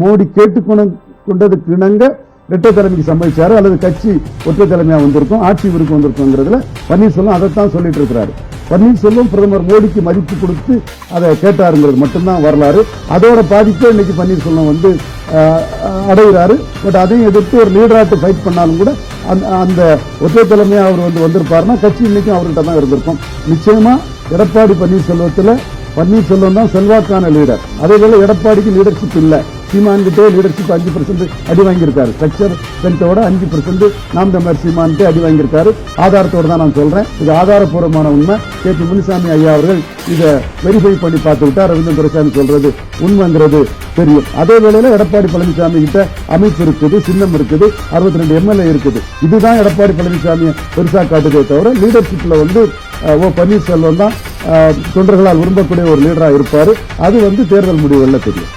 மோடி கேட்டுக்கொண்டு கொண்டதுக்கு இணங்க இரட்டை தலைமைக்கு சம்மதிச்சாரு. அல்லது கட்சி ஒற்றை தலைமையா வந்திருக்கும் ஆட்சி இவருக்கு வந்திருக்குங்கிறதுல பன்னீர்செல்வம் அதைத்தான் சொல்லிட்டு இருக்கிறாரு. பன்னீர்செல்வம் பிரதமர் மோடிக்கு மதிப்பு கொடுத்து அதை கேட்டாருங்கிறது மட்டும்தான் வரலாறு. அதோட பாதிப்பே இன்னைக்கு பன்னீர்செல்வம் வந்து அடைகிறாரு. பட் அதையும் எதிர்த்து ஒரு லீடராட்டு ஃபைட் பண்ணாலும் கூட அந்த அந்த ஒற்றை தலைமையா அவர் வந்து வந்திருப்பாருன்னா கட்சி இன்னைக்கும் அவர்கிட்ட தான் இருந்திருக்கும். நிச்சயமா எடப்பாடி பன்னீர்செல்வத்தில் பன்னீர்செல்வம் தான் செல்வாக்கான லீடர் அதே போல எடப்பாடிக்கு லீடர்ஷிப் இல்ல. சீமான்கிட்டே லீடர்ஷிப் அஞ்சு பர்சன்ட் அடி வாங்கியிருக்காரு. ஸ்ட்ரக்சர் ஸ்ட்ரென்த்தோட அஞ்சு பர்சன்ட் நாம் தமிழர் சீமான்ட்டு அடி வாங்கியிருக்காரு. ஆதாரத்தோடு தான் நான் சொல்றேன். இது ஆதாரப்பூர்வமான உண்மை. கே பி முனிசாமி ஐயா அவர்கள் இதை வெரிஃபை பண்ணி பார்த்து விட்டா ரவீந்திரன் துரைசாமி சொல்றது உண்மைங்கிறது தெரியும். அதே வேளையில எடப்பாடி பழனிசாமி கிட்ட அமைப்பு இருக்குது சின்னம் இருக்குது அறுபத்தி ரெண்டு எம்எல்ஏ இருக்குது. இதுதான் எடப்பாடி பழனிசாமி பெருசா காட்டுதே தவிர லீடர்ஷிப்ல வந்து ஓ பன்னீர்செல்வம் தான் தொண்டர்களால் விரும்பக்கூடிய ஒரு லீடரா இருப்பார். அது வந்து தேர்தல் முடிவுகளில் தெரியும்.